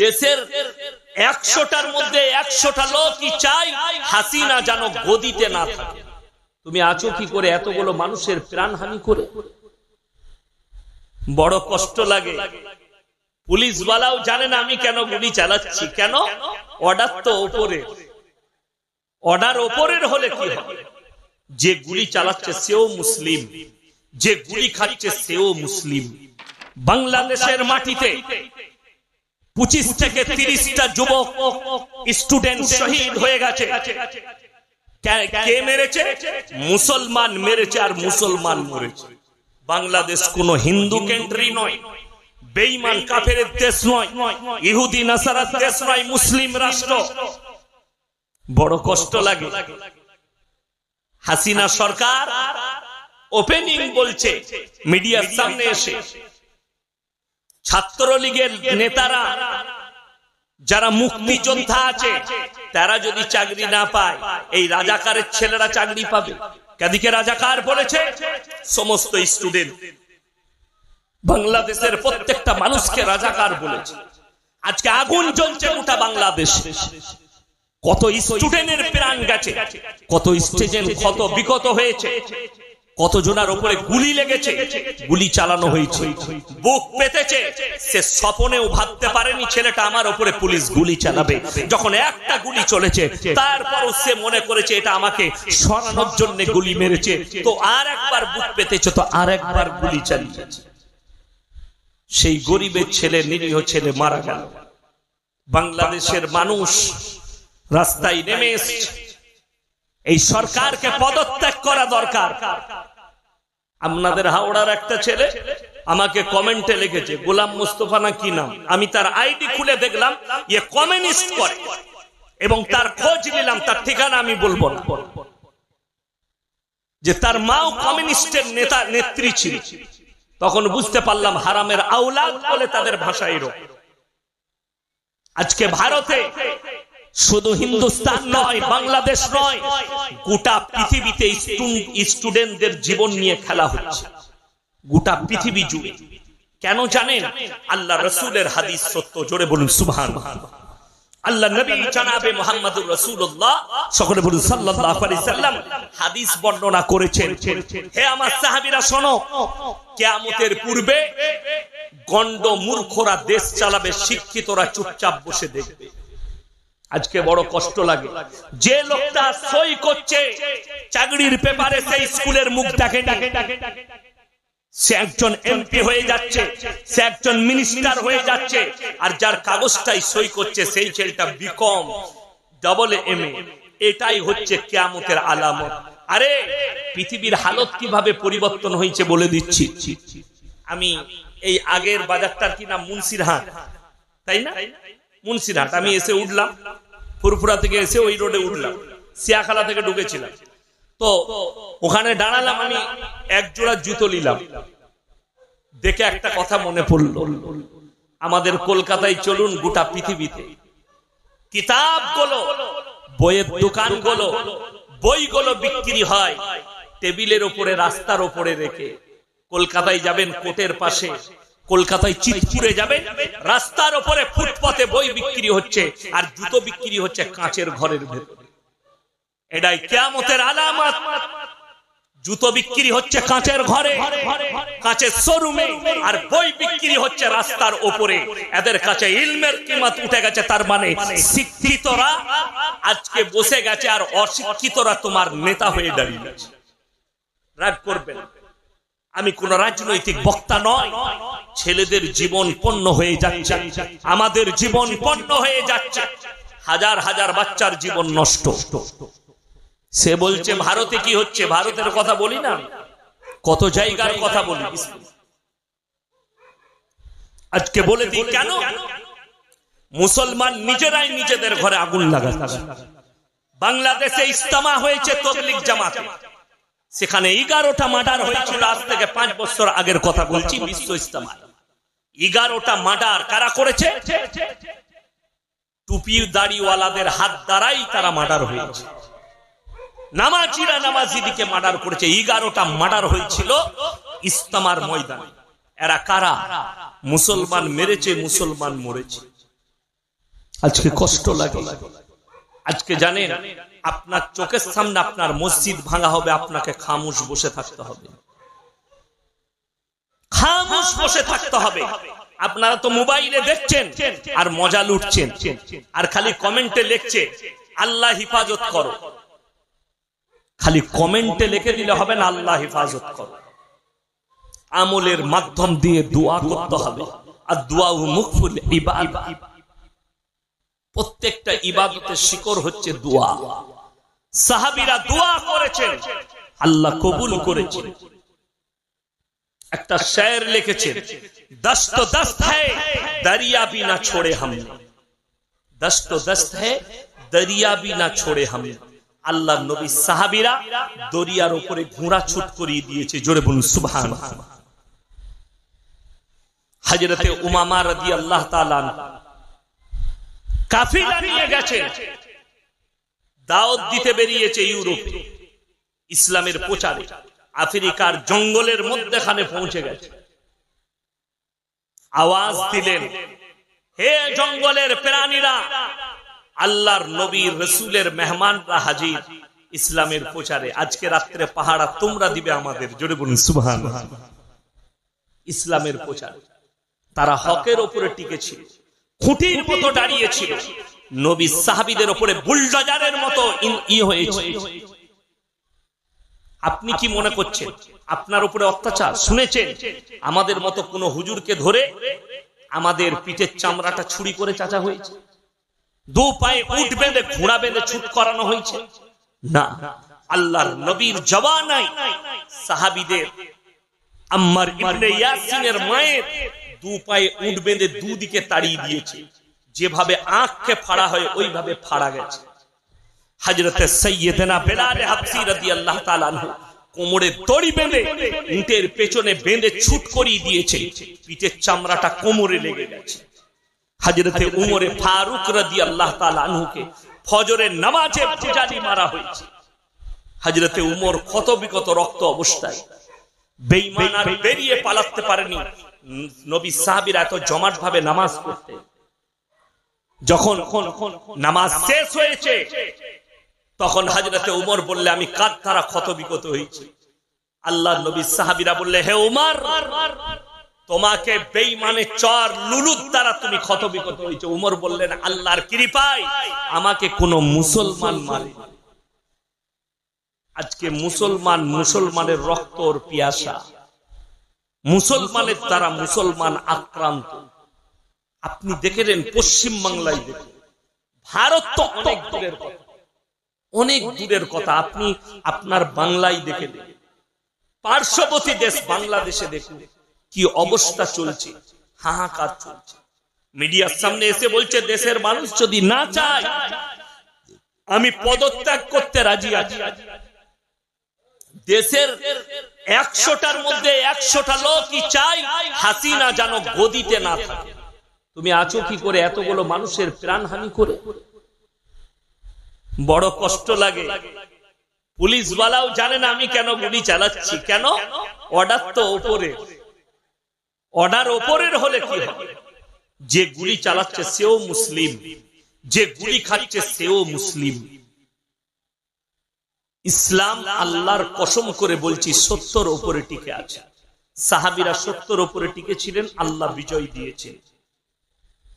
দেশের একশোটার মধ্যে একশোটা লোকই চাই হাসিনা যেন গদিতে না থাকে। তুমি আছো কি করে এতগুলো মানুষের প্রাণহানি করে? বড় কষ্ট লাগে। পুলিশ বালাও জানে না আমি কেন গুলি চালাচ্ছি। কেন? অর্ডার তো ওপরে। অর্ডার ওপরের হলে কি যে গুলি চালাচ্ছে সেও মুসলিম। যে গুলি খাচ্ছে সেও মুসলিম। বাংলাদেশের মাটিতে পঁচিশ থেকে তিরিশটা যুবক স্টুডেন্ট শহীদ হয়ে গেছে। কে- মেরেছে? মুসলমান মেরেছে আর মুসলমান মরেছে। বাংলাদেশ কোন হিন্দু কেন্দ্রি নয় বেইমান কাফের দেশ নয়, ইহুদি নাসারার দেশ নয়, মুসলিম রাষ্ট্র। বড় কষ্ট লাগে। হাসিনা সরকার ওপেনিং বলছে মিডিয়ার সামনে এসে। ছাত্রলীগের নেতারা, যারা মুক্তিযোদ্ধা আছে, তারা যদি চাকরি না পায়, এই রাজাকারের ছেলেরা চাকরি পাবে। কাদিকে রাজাকার বলেছে, সমস্ত স্টুডেন্ট বাংলাদেশের প্রত্যেকটা মানুষকে রাজাকার বলেছে। আজকে আগুন জ্বলছে গোটা বাংলাদেশ। কত স্টুডেন্টের প্রাণ গেছে, কত স্টেজের ক্ষত বিগত হয়েছে। কত জনার উপরে গুলি লেগেছে? গুলি চালানো হয়েছে। বুক পেতেছে। সে স্বপনেও ভাবতে পারেনি ছেলেটা আমার উপরে পুলিশ গুলি চালাবে। যখন একটা গুলি চলেছে, তারপরও সে মনে করেছে এটা আমাকে সরানোর জন্য গুলি মেরেছে। তো আর একবার বুক পেতেছে, তো আর একবার গুলি চালিয়েছে। সেই গরিবের ছেলে, নিরীহ ছেলে মারা গেল। বাংলাদেশের মানুষ রাস্তায় নেমে এই সরকারকে পদত্যাগ করা দরকার। আপনাদের হাওড়ার একটা ছেলে আমাকে কমেন্টে লিখেছে, গোলাম মুস্তফা না কি নাম? আমি তার আইডি খুলে দেখলাম ইয়ে কমিউনিস্ট করে। এবং তার খোঁজ নিলাম, তার ঠিকানা আমি বলব না। যে তার মাও কমিউনিস্টের নেতা, নেত্রী ছিল। তখন বুঝতে পারলাম হারামের আউলাদ বলে তাদের ভাষায় এরকম। আজকে ভারতে শুধু হিন্দুস্তান নয় বাংলাদেশ নয় গোটা পৃথিবীতে স্টুডেন্টদের জীবন নিয়ে খেলা হচ্ছে। গোটা পৃথিবী জুড়ে। কেন জানেন? আল্লাহ রসুলের হাদিস সত্য জোরে বলুন সুবহান। আল্লাহ নবী জানাবে মোহাম্মদুর রাসূলুল্লাহ। সকলে বলুন সাল্লাল্লাহু আলাইহি সাল্লাম হাদিস বর্ণনা করেছেন। হে আমার সাহাবীরা শোনো। কিয়ামতের পূর্বে গন্ড মূর্খরা দেশ চালাবে শিক্ষিতরা চুপচাপ বসে দেখবে। আজকে বড় কষ্ট লাগে। যে লোকটা সই করছে চাকরির পেপারে সেই স্কুলের মুখ ডাকে ডাকে ডাকে সে একজন এমপি হয়ে যাচ্ছে সে একজন মিনিস্টার হয়ে যাচ্ছে আর যার কাগজটাই সই করছে সেই ছেলেটা বিকম ডবল এম এটাই হচ্ছে কেয়ামতের আলামত। আরে পৃথিবীর হালত কীভাবে পরিবর্তন হয়েছে বলে দিচ্ছি। আমি এই আগের বাজারটার কি নাম মুন্সিরহাট? তাই না? মুন্সিরহাট। আমি এসে উঠলাম, ফুরফুরা থেকে এসে ওই রোডে উঠলাম সিয়াখালা থেকে ঢুকেছিলাম। তো ওখানে দাঁড়ালাম আমি, এক জোড়া জুতো নিলাম। দেখে একটা কথা মনে পড়ল, আমাদের কলকাতায় চলুন গোটা পৃথিবীতে। কিতাবগুলো বইয়ের দোকান দোকানগুলো বইগুলো বিক্রি হয়, টেবিলের উপরে রাস্তার উপরে রেখে। কলকাতায় যাবেন কোটের পাশে কলকাতায় চিতপুরে যাবেন রাস্তার উপরে ফুটপথে বই বিক্রি হচ্ছে আর জুতো বিক্রি হচ্ছে কাঁচের ঘরের ভেতরে। এটাই কেয়ামতের আলামত। জুতো বিক্রি হচ্ছে কাঁচের ঘরে, কাঁচের শোরুমে আর বই বিক্রি হচ্ছে রাস্তার ওপরে। এদের কাছে ইলমের কিমত উঠে গেছে, তার মানে শিক্ষিতরা আজকে বসে গেছে আর অশিক্ষিতরা তোমার নেতা হয়ে দাঁড়িয়ে গেছে রাগ করবেন আমি কোন রাজনৈতিক বক্তা নয় ছেলেদের জীবন পণ্য হয়ে যাচ্ছে। আমাদের জীবন পণ্য হয়ে যাচ্ছে। হাজার হাজার বাচ্চার জীবন নষ্ট। সে বলছে, ভারতে কি হচ্ছে? ভারতের কথা বলি না? কত জায়গার কথা বলি? আজকে বলে দিই কেন? মুসলমান নিজেরাই নিজেদের ঘরে আগুন লাগাচ্ছে। বাংলাদেশে ইস্তামা হয়েছে তবলিক জামাতে। সেখানে এগারোটা মার্ডার হয়েছিল। আজ থেকে পাঁচ বছর আগের কথা বলছি বিশ্ব ইস্তামা এগারোটা মার্ডার কারা করেছে? টুপি দাড়িওয়ালাদের হাত দ্বারাই তারা মার্ডার হয়েছে। নামাজিরা নামাজিদিকে মার্ডার করেছে। এগারোটা মার্ডার হয়েছিল ইস্তামার ময়দানে। এরা কারা? মুসলমান মেরেছে, মুসলমান মরেছে। আজকে কষ্ট লাগে। আজকে জানেন আপনার চোখের সামনে আপনার মসজিদ ভাঙা হবে, আপনাকে খামুশ বসে থাকতে হবে। খামুশ বসে থাকতে হবে। আপনারা তো মোবাইলে দেখছেন আর মজা লুটছেন। আর খালি কমেন্টে লিখছে, আল্লাহ হিফাজত করো। খালি কমেন্টে লিখে দিলে হবে না, আল্লাহ হিফাজত করো। আমলের মাধ্যম দিয়ে দোয়া করতে হবে। আর দোয়া মুখফুল ইবাদ প্রত্যেকটা ইবাদতের শিকড় হচ্ছে দোয়া। সাহাবিরা দোয়া করেছেন। আল্লাহ কবুল করেছেন। একটা শের লিখেছেন, দস্ত দস্ত হ্যায় দরিয়া ভি না ছোড়ে হাম। দস্ত দস্ত হ্যায় দরিয়া ভি না ছোড়ে হাম। আল্লাহ নবী সাহাবিরা দরিয়ার উপরে ঘোড়া ছুট করিয়ে দিয়েছে। জোরে বলুন সুবহান হাজরতে উমামা রাদিয়াল্লাহু তাআলা কাফিলা নিয়ে গেছেন দাওয়াত দিতে বেরিয়েছে ইউরোপে। ইসলামের প্রচারে আফ্রিকার জঙ্গলের মধ্যেখানে পৌঁছে গেছে। আওয়াজ দিলেন, হে জঙ্গলের প্রাণীরা, আল্লাহর নবীর রসুলের মেহমানরা হাজির। ইসলামের প্রচারে আজকে রাত্রে পাহাড়া তোমরা দিবে আমাদের। জোরে বলুন ইসলামের প্রচার তারা হকের ওপরে টিকেছিল। খুঁটির মতো দাঁড়িয়েছিল। নবী সাহাবিদের ওপরে বুলডজারের মতো ই হয়েছে। আপনি কি মনে করছেন? আপনার উপরে অত্যাচার? শুনেছেন? আমাদের মতো কোন হুজুরকে ধরে আমাদের পিঠের চামড়াটা ছুরি করে চাচা হয়েছে। দু পায়ে উঠ বেঁধে ঘোড়া বেঁধে ছুট করানো হয়েছে। না আল্লাহর নবীর জবানাই সাহাবিদের আম্মার ইবনে ইয়াসিনের মায়ের দু পায়ে উঠ বেঁধে দুদিকে তাড়িয়ে দিয়েছে। যেভাবে আঁখকে ফাড়া হয় ওইভাবে ফাড়া গেছে। হজরতে বেলাল হাফসি কোমরে দড়ি বেঁধে পেছনে বেঁধে ছুট করিয়ে দিয়েছে। পিঠের চামড়াটা কোমরে লেগে গেছে। হজরতে উমরে ফারুক রাদিয়াল্লাহু তাআলা নামাজে পূজারি মারা হয়েছে। হজরতে উমর ক্ষত বিকত রক্ত অবস্থায়। বেঈমান আর বেরিয়ে পালাতে পারেনি। নবী সাহাবীরা এত জমাট ভাবে নামাজ পড়তে। যখন নামাজ শেষ হয়েছে, তখন হাজরতে উমর বললে, আমি কার দ্বারা ক্ষত বিকত হয়েছি? আল্লাহ নবী সাহাবিরা বললে, হে উমর, তোমাকে বেইমানে চর লুলুর দ্বারা তুমি ক্ষত বিকত হয়েছে। উমর বললেন, আল্লাহর কৃপায় আমাকে কোন মুসলমান মানে আজকে মুসলমান মুসলমানের রক্ত ওর পিয়াসা। মুসলমানের দ্বারা মুসলমান আক্রান্ত। আপনি দেখেলেন পশ্চিম বাংলায় দেখুন। ভারত তো অনেক দূরের কথা। অনেক দূরের কথা। আপনি আপনার বাংলায় দেখে নেন। পার্শ্ববর্তী দেশ বাংলাদেশে দেখুন কি অবস্থা চলছে, হাহাকার চলছে। মিডিয়ার সামনে এসে বলছে, দেশের মানুষ যদি না চায়, আমি পদত্যাগ করতে রাজি আছি। দেশের একশোটার মধ্যে একশোটা লোকই চাই হাসিনা যেন গদিতে না থাকে। তুমি আছো কি করে এতগুলো মানুষের প্রাণহানি করে? বড় কষ্ট লাগে। পুলিশ বালাও জানে না আমি কেন গুলি চালাচ্ছি। কেন? অর্ডার তো ওপরে। অর্ডার ওপরের হলে কি যে গুলি চালাচ্ছে সেও মুসলিম। যে গুলি খাচ্ছে সেও মুসলিম। ইসলাম আল্লাহর কসম করে বলছি সত্যর ওপরে টিকে আছে। সাহাবিরা সত্যর ওপরে টিকে ছিলেন আল্লাহ বিজয় দিয়েছেন।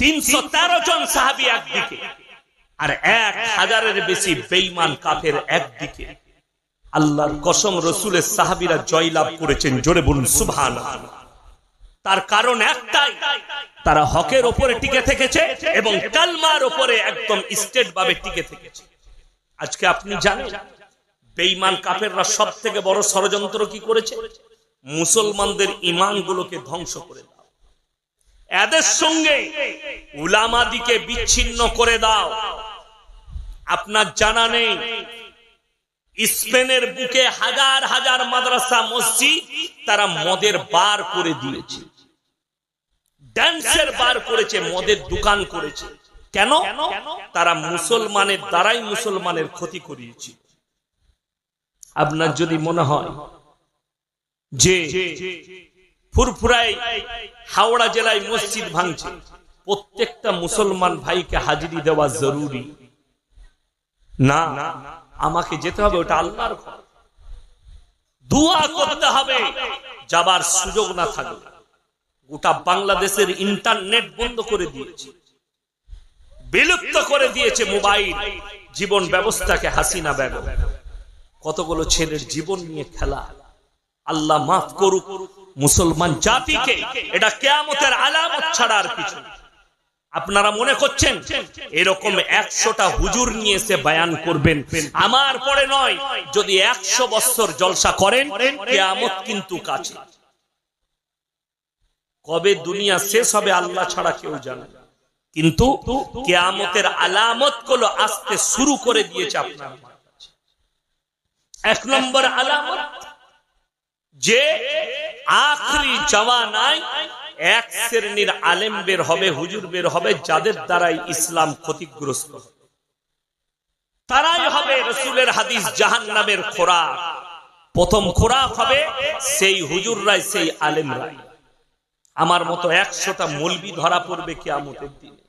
তিনশো তেরো জন সাহাবি একদিকে, আর এক হাজারের বেশি বেইমান কাফের একদিকে। আল্লাহর কসম রসুলের সাহাবিরা জয়লাভ করেছেন, জোরে বলুন সুভান তার কারণ একটাই, তারা হকের ওপরে টিকে থেকেছে এবং কালমার ওপরে একদম স্টেট ভাবে টিকে থেকেছে। আজকে আপনি জানেন বেইমান কাফেররা সব থেকে বড় ষড়যন্ত্র কি করেছে? মুসলমানদের ইমানগুলোকে ধ্বংস করে দাও। এদের সঙ্গে উলামাদিকে বিচ্ছিন্ন করে দাও। আপনার জানা নেই, স্পেনের বুকে হাজার হাজার মাদ্রাসা, মসজিদ তারা মদের বার করে দিয়েছে। ড্যান্সের বার করেছে, মদের দোকান করেছে। কেন? তারা মুসলমানের দ্বারাই মুসলমানের ক্ষতি করিয়েছে। আপনার যদি মনে হয় যে ফুরফুরাই হাওড়া জেলায় মসজিদ ভাঙছে, প্রত্যেকটা মুসলমান ভাইকে হাজিরি দেওয়া জরুরি। না, আমাকে যেতে হবে, ওটা আল্লাহর দুয়া করতে হবে, যাবার সুযোগ না থাকবে গোটা বাংলাদেশের ইন্টারনেট বন্ধ করে দিয়েছে। বিলুপ্ত করে দিয়েছে মোবাইল। জীবন ব্যবস্থাকে হাসিনা বেগম। কতগুলো ছেলের জীবন নিয়ে খেলা আল্লাহ মাফ করুক, মুসলমান জাতিকে এটা কেয়ামতের আলামত ছাড়া আর কিছু আপনারা মনে করছেন, এরকম একশোটা হুজুর নিয়ে এসে বায়ান করবেন আমার পরে নয়, যদি একশো বছর জলসা করেন, কেয়ামত কিন্তু কাছে কবে দুনিয়া শেষ হবে আল্লাহ ছাড়া কেউ জানে। কিন্তু কেয়ামতের আলামতগুলো আসতে শুরু করে দিয়েছে আপনার। এক নম্বর আলামত, যে আখরি জওয়ানায় এক শ্রেণির আলেম বের হবে, হুজুর বের হবে, যাদের দ্বারাই ইসলাম ক্ষতিগ্রস্ত। তারাই হবে রসুলের হাদিস জাহান নামের খোরাক। প্রথম খোরাক হবে সেই হুজুররাই, সেই আলেমরাই। আমার মতো একশোটা মলবি ধরা পড়বে কেয়ামতের দিনে।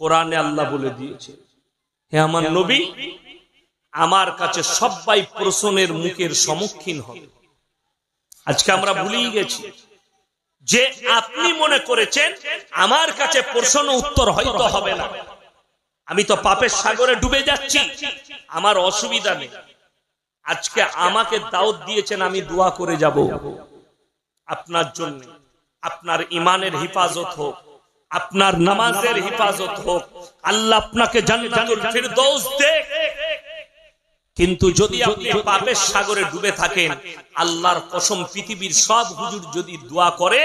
কোরআনে আল্লাহ বলে দিয়েছে, হে আমার নবী আমার কাছে সবাই প্রশ্নের মুখের সম্মুখীন হবে। আজকে আমরা ভুলেই গেছি। যে আপনি মনে করেছেন, আমার কাছে প্রশ্ন উত্তর হয়তো হবে না। আমি তো পাপের সাগরে ডুবে যাচ্ছি। আমার অসুবিধা নেই। আজকে আমাকে দাওয়াত দিয়েছেন, আমি দোয়া করে যাব। আপনার জন্য। আপনার ইমানের হেফাজত হোক। আপনার নামাজের হেফাজত হোক। আল্লাহ আপনাকে জান্নাতুল ফিরদৌস দেখ। কিন্তু যদি আপনি পাপের সাগরে ডুবে থাকেন আল্লাহর কসম পৃথিবীর সব হুজুর যদি দোয়া করে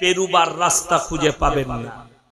পেরুবার রাস্তা খুঁজে পাবেন না।